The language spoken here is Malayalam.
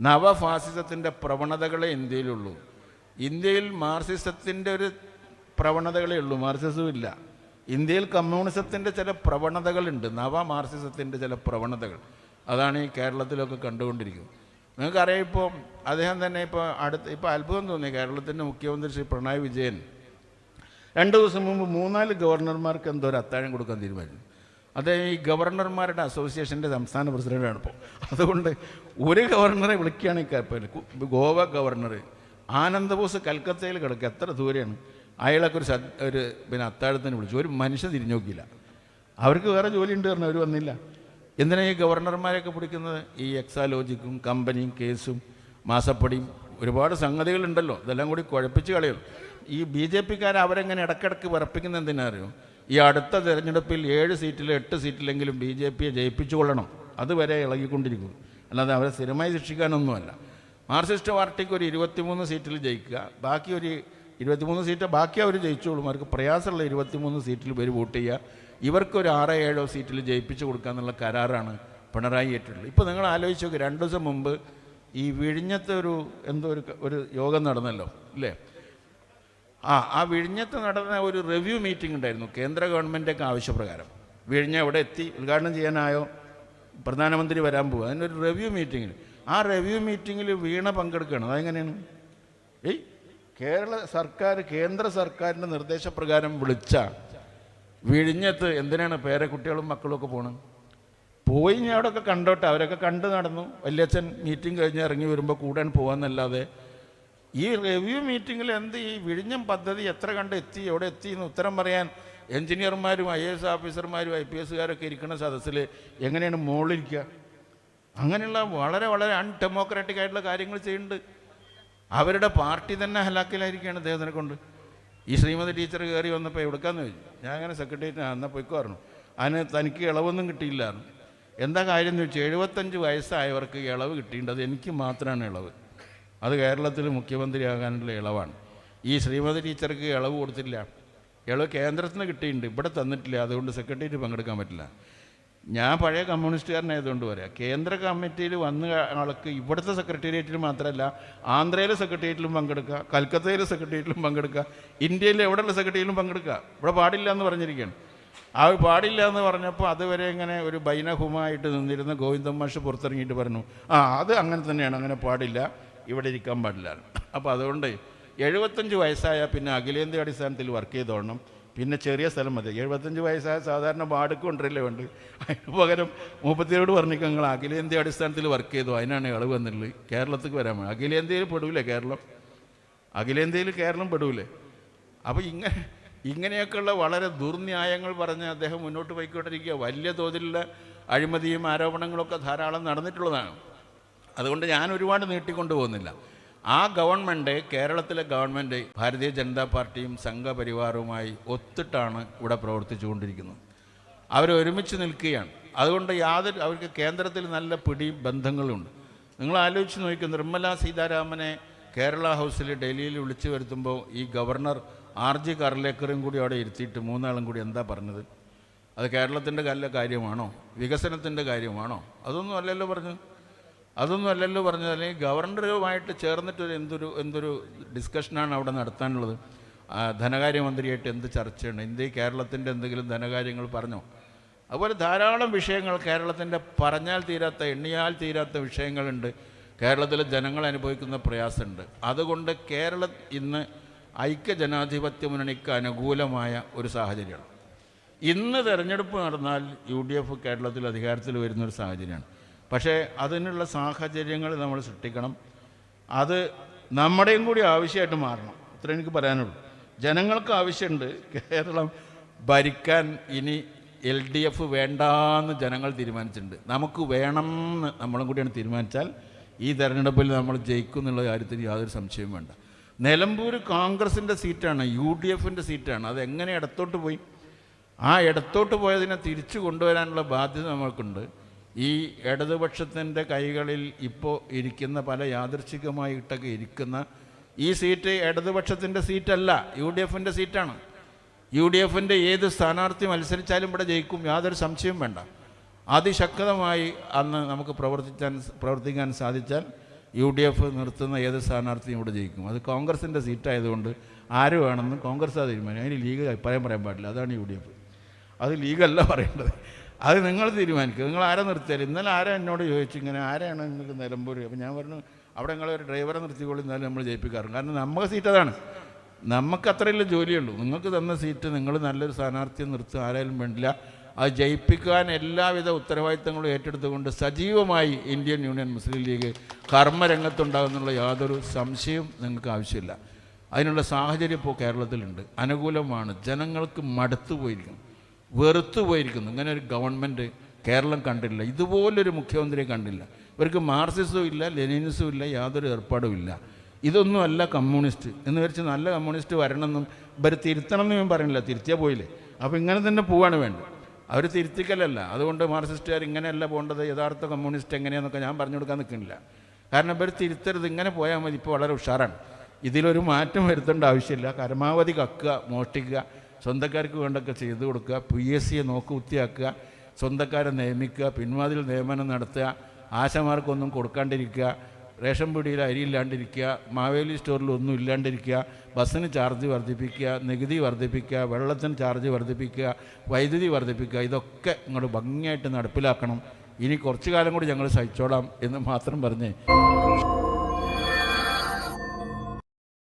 നവഫാസിസത്തിന്റെ പ്രവണതകളെ ഇന്ത്യയിലുള്ളൂ. ഇന്ത്യയിൽ മാർസിസത്തിന്റെ ഒരു പ്രവണതകളേ ഉള്ളൂ മാർസിസവും ഇല്ല. ഇന്ത്യയിൽ കമ്മ്യൂണിസത്തിന്റെ ചില പ്രവണതകളുണ്ട് നവ മാർസിസത്തിന്റെ ചില പ്രവണതകൾ. അതാണ് ഈ കേരളത്തിലൊക്കെ കണ്ടുകൊണ്ടിരിക്കുന്നത്. നിങ്ങൾക്കറിയാം ഇപ്പോൾ അദ്ദേഹം തന്നെ ഇപ്പോൾ അടുത്ത് ഇപ്പോൾ അത്ഭുതം തോന്നി കേരളത്തിന്റെ മുഖ്യമന്ത്രി ശ്രീ പിണറായി വിജയൻ. രണ്ട് ദിവസം മുമ്പ് മൂന്നാൽ ഗവർണർമാർക്ക് എന്തോ ഒരു അത്താഴം കൊടുക്കാൻ തീരുമാനിച്ചു. അദ്ദേഹം ഈ ഗവർണർമാരുടെ അസോസിയേഷന്റെ സംസ്ഥാന പ്രസിഡന്റാണ് ഇപ്പോൾ. അതുകൊണ്ട് ഒരു ഗവർണറെ വിളിക്കുകയാണെങ്കിൽ കുഴപ്പമില്ല ഗോവ ഗവർണർ ആനന്ദബോസ് കൽക്കത്തയിൽ കിടക്കുക. എത്ര ദൂരെയാണ്? അയാളൊക്കെ ഒരു ഒരു പിന്നെ അത്താഴത്തിന് വിളിച്ചു. ഒരു മനുഷ്യൻ തിരിഞ്ഞു നോക്കിയില്ല. അവർക്ക് വേറെ ജോലി ഉണ്ട് പറഞ്ഞു അവർ വന്നില്ല. എന്തിനാ ഈ ഗവർണർമാരെയൊക്കെ പിടിക്കുന്നത്? ഈ എക്സാലോജിക്കും കമ്പനിയും കേസും മാസപ്പടിയും ഒരുപാട് സംഗതികളുണ്ടല്ലോ. ഇതെല്ലാം കൂടി കുഴപ്പിച്ച് കളയുള്ളൂ. ഈ ബി ജെ പിക്കാർ അവരെങ്ങനെ വിറപ്പിക്കുന്ന എന്തിനാ അറിയോ? ഈ അടുത്ത തിരഞ്ഞെടുപ്പിൽ ഏഴ് സീറ്റിൽ എട്ട് സീറ്റിലെങ്കിലും ബി ജെ പിയെ ജയിപ്പിച്ചു കൊള്ളണം അതുവരെ ഇളകിക്കൊണ്ടിരിക്കും. അല്ലാതെ അവരെ സ്ഥിരമായി ശിക്ഷിക്കാനൊന്നുമല്ല. മാർക്സിസ്റ്റ് പാർട്ടിക്ക് ഒരു ഇരുപത്തിമൂന്ന് സീറ്റിൽ ജയിക്കുക ബാക്കി ഒരു ഇരുപത്തിമൂന്ന് സീറ്റ് ബാക്കി അവർ ജയിച്ചോളും. അവർക്ക് പ്രയാസമുള്ള ഇരുപത്തിമൂന്ന് സീറ്റിൽ പേര് വോട്ട് ചെയ്യുക. ഇവർക്കൊരു ആറോ ഏഴോ സീറ്റിൽ ജയിപ്പിച്ചു കൊടുക്കുക എന്നുള്ള കരാറാണ് പിണറായി ഏറ്റിട്ടുള്ളത് ഇപ്പോൾ നിങ്ങൾ ആലോചിച്ച് നോക്കി രണ്ട് ദിവസം മുമ്പ് ഈ വിഴിഞ്ഞത്തെ ഒരു എന്തോ ഒരു ഒരു യോഗം നടന്നല്ലോ ഇല്ലേ? ആ ആ വിഴിഞ്ഞത്ത് നടന്ന ഒരു റിവ്യൂ മീറ്റിംഗ് ഉണ്ടായിരുന്നു കേന്ദ്ര ഗവൺമെന്റൊക്കെ ആവശ്യപ്രകാരം. വിഴിഞ്ഞ എവിടെ എത്തി? ഉദ്ഘാടനം ചെയ്യാനായോ? പ്രധാനമന്ത്രി വരാൻ പോകുക അതിനൊരു റിവ്യൂ മീറ്റിങ്ങിൽ ആ റിവ്യൂ മീറ്റിങ്ങിൽ വീണ പങ്കെടുക്കുകയാണ് അതെങ്ങനെയാണ്? ഏയ് കേരള സർക്കാർ കേന്ദ്ര സർക്കാരിന്റെ നിർദ്ദേശപ്രകാരം വിളിച്ച വിഴിഞ്ഞത്ത് എന്തിനാണ് പേരക്കുട്ടികളും മക്കളും ഒക്കെ പോകണം പോയി ഞാൻ അവിടെയൊക്കെ കണ്ടോട്ടെ. അവരൊക്കെ കണ്ട് നടന്നു. വല്യച്ഛൻ മീറ്റിംഗ് കഴിഞ്ഞ് ഇറങ്ങി വരുമ്പോൾ കൂടാൻ പോകാന്നല്ലാതെ ഈ റിവ്യൂ മീറ്റിങ്ങിൽ എന്ത് ഈ വിഴിഞ്ഞം പദ്ധതി എത്ര കണ്ട് എത്തി എവിടെ എത്തി എന്ന് ഉത്തരം പറയാൻ എഞ്ചിനീയർമാരും ഐ എസ് ഓഫീസർമാരും ഐ പി എസ്സുകാരൊക്കെ ഇരിക്കുന്ന സദസ്സിൽ എങ്ങനെയാണ് മുകളിലിരിക്കുക അങ്ങനെയുള്ള വളരെ വളരെ അൺഡെമോക്രാറ്റിക് ആയിട്ടുള്ള കാര്യങ്ങൾ ചെയ്യുന്നുണ്ട്. അവരുടെ പാർട്ടി തന്നെ ഹലാക്കിലായിരിക്കുകയാണ് അദ്ദേഹത്തിനെ കൊണ്ട്. ഈ ശ്രീമതി ടീച്ചർ കയറി വന്നപ്പോൾ എവിടെക്കാന്ന് ചോദിച്ചു. ഞാൻ അങ്ങനെ സെക്രട്ടേറിയറ്റ് എന്നാൽ പോയിക്കോ പറഞ്ഞു. അതിന് തനിക്ക് ഇളവൊന്നും കിട്ടിയില്ലായിരുന്നു. എന്താ കാര്യം എന്ന് ചോദിച്ചാൽ എഴുപത്തഞ്ച് വയസ്സായവർക്ക് ഇളവ് കിട്ടിയിട്ടുണ്ട് അത് എനിക്ക് മാത്രമാണ് ഇളവ്. അത് കേരളത്തിൽ മുഖ്യമന്ത്രിയാകാനുള്ള ഇളവാണ്. ഈ ശ്രീമതി ടീച്ചർക്ക് ഇളവ് കൊടുത്തില്ല. ഇളവ് കേന്ദ്രത്തിന് കിട്ടിയിട്ടുണ്ട്. ഇവിടെ തന്നിട്ടില്ല. അതുകൊണ്ട് സെക്രട്ടേറിയറ്റ് പങ്കെടുക്കാൻ പറ്റില്ല. ഞാൻ പഴയ കമ്മ്യൂണിസ്റ്റുകാരനായതുകൊണ്ട് പറയാം. കേന്ദ്ര കമ്മിറ്റിയിൽ വന്ന ആൾക്ക് ഇവിടുത്തെ സെക്രട്ടേറിയറ്റിൽ മാത്രമല്ല ആന്ധ്രയിലെ സെക്രട്ടേറിയറ്റിലും പങ്കെടുക്കുക കൽക്കത്തയിലെ സെക്രട്ടേറിയറ്റിലും പങ്കെടുക്കുക ഇന്ത്യയിലെ എവിടെയുള്ള സെക്രട്ടേറിയറ്റിലും പങ്കെടുക്കുക. ഇവിടെ പാടില്ല എന്ന് പറഞ്ഞിരിക്കുകയാണ്. ആ പാടില്ല എന്ന് പറഞ്ഞപ്പോൾ അതുവരെ ഇങ്ങനെ ഒരു ബൈനഹുമായിട്ട് നിന്നിരുന്ന ഗോവിന്ദൻ മാഷ് പുറത്തിറങ്ങിയിട്ട് പറഞ്ഞു ആ അത് അങ്ങനെ തന്നെയാണ്. അങ്ങനെ പാടില്ല. ഇവിടെ ഇരിക്കാൻ പാടില്ല. അപ്പോൾ അതുകൊണ്ട് എഴുപത്തഞ്ച് വയസ്സായ പിന്നെ അഖിലേന്ത്യാ അടിസ്ഥാനത്തിൽ വർക്ക് ചെയ്തോണം പിന്നെ ചെറിയ സ്ഥലം മതി. എഴുപത്തഞ്ച് വയസ്സായ സാധാരണ വാടക കൊണ്ടല്ലേ വേണ്ട അതിന് പകരം മുപ്പത്തിയോട് പറഞ്ഞിട്ട് നിങ്ങൾ അഖിലേന്ത്യാ അടിസ്ഥാനത്തിൽ വർക്ക് ചെയ്തു. അതിനാണ് ഇളവ് വന്നിട്ടുള്ളത്. കേരളത്തിൽ വരാൻ വേണം അഖിലേന്ത്യയിൽ പെടൂലേ കേരളം? അഖിലേന്ത്യയിൽ കേരളം പെടൂലേ? അപ്പോൾ ഇങ്ങനെ ഇങ്ങനെയൊക്കെയുള്ള വളരെ ദുർന്യായങ്ങൾ പറഞ്ഞ് അദ്ദേഹം മുന്നോട്ട് പോയിക്കൊണ്ടിരിക്കുക. വലിയ തോതിലുള്ള അഴിമതിയും ആരോപണങ്ങളൊക്കെ ധാരാളം നടന്നിട്ടുള്ളതാണ്. അതുകൊണ്ട് ഞാൻ ഒരുപാട് നീട്ടിക്കൊണ്ടു പോകുന്നില്ല ആ ഗവൺമെന്റ് കേരളത്തിലെ ഗവൺമെന്റ് ഭാരതീയ ജനതാ പാർട്ടിയും സംഘപരിവാറുമായി ഒത്തിട്ടാണ് ഇവിടെ പ്രവർത്തിച്ചുകൊണ്ടിരിക്കുന്നത്. അവർ ഒരുമിച്ച് നിൽക്കുകയാണ്. അതുകൊണ്ട് യാതൊരു അവർക്ക് കേന്ദ്രത്തിൽ നല്ല പിടിയും ബന്ധങ്ങളുണ്ട്. നിങ്ങൾ ആലോചിച്ച് നോക്കി നിർമ്മല സീതാരാമനെ കേരള ഹൗസിൽ ഡൽഹിയിൽ വിളിച്ചു വരുത്തുമ്പോൾ ഈ ഗവർണർ ആർ ജി കർലേക്കറും കൂടി അവിടെ ഇരുത്തിയിട്ട് മൂന്നാളും കൂടി എന്താ പറഞ്ഞത്? അത് കേരളത്തിന്റെ നല്ല കാര്യമാണോ? വികസനത്തിന്റെ കാര്യമാണോ? അതൊന്നും അല്ലല്ലോ പറഞ്ഞത്. അതൊന്നും അല്ലല്ലോ പറഞ്ഞത്. അല്ലെങ്കിൽ ഗവർണറുമായിട്ട് ചേർന്നിട്ടൊരു എന്തൊരു എന്തൊരു ഡിസ്കഷനാണ് അവിടെ നടത്താനുള്ളത്. ധനകാര്യമന്ത്രിയായിട്ട് എന്ത് ചർച്ചയാണ് ഇന്ത്യ കേരളത്തിന്റെ എന്തെങ്കിലും ധനകാര്യങ്ങൾ പറഞ്ഞോ? അതുപോലെ ധാരാളം വിഷയങ്ങൾ കേരളത്തിന്റെ പറഞ്ഞാൽ തീരാത്ത എണ്ണിയാൽ തീരാത്ത വിഷയങ്ങളുണ്ട്. കേരളത്തിലെ ജനങ്ങൾ അനുഭവിക്കുന്ന പ്രയാസമുണ്ട്. അതുകൊണ്ട് കേരള ഇന്ന് ഐക്യജനാധിപത്യ മുന്നണിക്ക് അനുകൂലമായ ഒരു സാഹചര്യമാണ്. ഇന്ന് തെരഞ്ഞെടുപ്പ് നടന്നാൽ യു ഡി എഫ് കേരളത്തിൽ അധികാരത്തിൽ വരുന്നൊരു സാഹചര്യമാണ്. പക്ഷേ അതിനുള്ള സാഹചര്യങ്ങൾ നമ്മൾ സൃഷ്ടിക്കണം. അത് നമ്മുടെയും കൂടി ആവശ്യമായിട്ട് മാറണം. അത്രേ എനിക്ക് പറയാനുള്ളൂ. ജനങ്ങൾക്ക് ആവശ്യമുണ്ട്. കേരളം ഭരിക്കാൻ ഇനി എൽ ഡി എഫ് വേണ്ടാന്ന് ജനങ്ങൾ തീരുമാനിച്ചിട്ടുണ്ട്. നമുക്ക് വേണം എന്ന് നമ്മളും കൂടിയാണ് തീരുമാനിച്ചാൽ ഈ തെരഞ്ഞെടുപ്പിൽ നമ്മൾ ജയിക്കും എന്നുള്ള കാര്യത്തിൽ യാതൊരു സംശയവും വേണ്ട. നിലമ്പൂർ കോൺഗ്രസിന്റെ സീറ്റാണ് യു ഡി എഫിന്റെ സീറ്റാണ്. അതെങ്ങനെ ഇടത്തോട്ട് പോയി? ആ ഇടത്തോട്ട് പോയതിനെ തിരിച്ചു കൊണ്ടുവരാനുള്ള ബാധ്യത നമ്മൾക്കുണ്ട്. ഈ ഇടതുപക്ഷത്തിന്റെ കൈകളിൽ ഇപ്പോൾ ഇരിക്കുന്ന പല യാദൃച്ഛികമായിട്ടൊക്കെ ഇരിക്കുന്ന ഈ സീറ്റ് ഇടതുപക്ഷത്തിന്റെ സീറ്റല്ല യു ഡി എഫിന്റെ സീറ്റാണ്. യു ഡി എഫിന്റെ ഏത് സ്ഥാനാർത്ഥി മത്സരിച്ചാലും ഇവിടെ ജയിക്കും യാതൊരു സംശയവും വേണ്ട. അതിശക്തമായി അന്ന് നമുക്ക് പ്രവർത്തിക്കാൻ പ്രവർത്തിക്കാൻ സാധിച്ചാൽ യു ഡി എഫ് നിർത്തുന്ന ഏത് സ്ഥാനാർത്ഥിയും ഇവിടെ ജയിക്കും. അത് കോൺഗ്രസിന്റെ സീറ്റായതുകൊണ്ട് ആര് വേണമെന്ന് കോൺഗ്രസ് ആ തീരുമാനം. അതിന് ലീഗ് അഭിപ്രായം പറയാൻ പാടില്ല. അതാണ് യു ഡി എഫ്. അത് ലീഗല്ല പറയേണ്ടത്. അത് നിങ്ങൾ തീരുമാനിക്കുക. നിങ്ങൾ ആരെ നിർത്തിയാലും ഇന്നലെ ആരാ എന്നോട് ചോദിച്ചു ഇങ്ങനെ ആരാണ് നിങ്ങൾക്ക് നിലമ്പൂർ അപ്പം ഞാൻ പറഞ്ഞു അവിടെ നിങ്ങളൊരു ഡ്രൈവറെ നിർത്തിക്കോളി എന്നാലും നമ്മൾ ജയിപ്പിക്കാറുണ്ട്. കാരണം നമുക്ക് സീറ്റ് അതാണ്. നമുക്ക് അത്രയല്ലേ ജോലിയുള്ളൂ. നിങ്ങൾക്ക് തന്ന സീറ്റ് നിങ്ങൾ നല്ലൊരു സ്ഥാനാർത്ഥിയെ നിർത്തുക ആരായാലും വേണ്ടില്ല. അത് ജയിപ്പിക്കാൻ എല്ലാവിധ ഉത്തരവാദിത്തങ്ങളും ഏറ്റെടുത്തുകൊണ്ട് സജീവമായി ഇന്ത്യൻ യൂണിയൻ മുസ്ലിം ലീഗ് കർമ്മരംഗത്തുണ്ടാകുന്നുള്ള യാതൊരു സംശയവും നിങ്ങൾക്ക് ആവശ്യമില്ല. അതിനുള്ള സാഹചര്യം ഇപ്പോൾ കേരളത്തിലുണ്ട്. അനുകൂലമാണ്. ജനങ്ങൾക്ക് മടുത്തു പോയിരിക്കുന്നു. വെറുത്തു പോയിരിക്കുന്നു. ഇങ്ങനെ ഒരു ഗവൺമെന്റ് കേരളം കണ്ടില്ല ഇതുപോലൊരു മുഖ്യമന്ത്രിയെ കണ്ടില്ല. ഇവർക്ക് മാർസിസും ഇല്ല ലെനിനിസും ഇല്ല യാതൊരു ഏർപ്പാടും ഇല്ല. ഇതൊന്നുമല്ല കമ്മ്യൂണിസ്റ്റ്. എന്ന് വെച്ച് നല്ല കമ്മ്യൂണിസ്റ്റ് വരണമെന്നും ഇവർ തിരുത്തണം എന്ന് ഞാൻ പറയുന്നില്ല. തിരുത്തിയാൽ പോയില്ലേ? അപ്പോൾ ഇങ്ങനെ തന്നെ പോവാണ് വേണ്ടത്. അവർ തിരുത്തിക്കലല്ല. അതുകൊണ്ട് മാർക്സിസ്റ്റുകാർ ഇങ്ങനെയല്ല പോകേണ്ടത്. യഥാർത്ഥ കമ്മ്യൂണിസ്റ്റ് എങ്ങനെയാണെന്നൊക്കെ ഞാൻ പറഞ്ഞു കൊടുക്കാൻ നിൽക്കുന്നില്ല. കാരണം ഇവർ തിരുത്തരുത്. ഇങ്ങനെ പോയാൽ മതി. ഇപ്പോൾ വളരെ ഉഷാറാണ്. ഇതിലൊരു മാറ്റം വരുത്തേണ്ട ആവശ്യമില്ല. പരമാവധി കക്കുക മോഷ്ടിക്കുക. സ്വന്തക്കാർക്ക് വേണ്ടൊക്കെ ചെയ്തു കൊടുക്കുക പി എസ് സിയെ നോക്കുകുത്തിയാക്കുക സ്വന്തക്കാരെ നിയമിക്കുക പിൻവാതിൽ നിയമനം നടത്തുക ആശമാർക്കൊന്നും കൊടുക്കാണ്ടിരിക്കുക റേഷൻ പീടിയിൽ അരി ഇല്ലാണ്ടിരിക്കുക മാവേലി സ്റ്റോറിൽ ഒന്നും ഇല്ലാണ്ടിരിക്കുക ബസ്സിന് ചാർജ് വർദ്ധിപ്പിക്കുക നികുതി വർദ്ധിപ്പിക്കുക വെള്ളത്തിന് ചാർജ് വർദ്ധിപ്പിക്കുക വൈദ്യുതി വർദ്ധിപ്പിക്കുക ഇതൊക്കെ നിങ്ങൾ ഭംഗിയായിട്ട് നടപ്പിലാക്കണം. ഇനി കുറച്ചു കാലം കൂടി ഞങ്ങൾ സഹിച്ചോളാം എന്ന് മാത്രം പറഞ്ഞ്.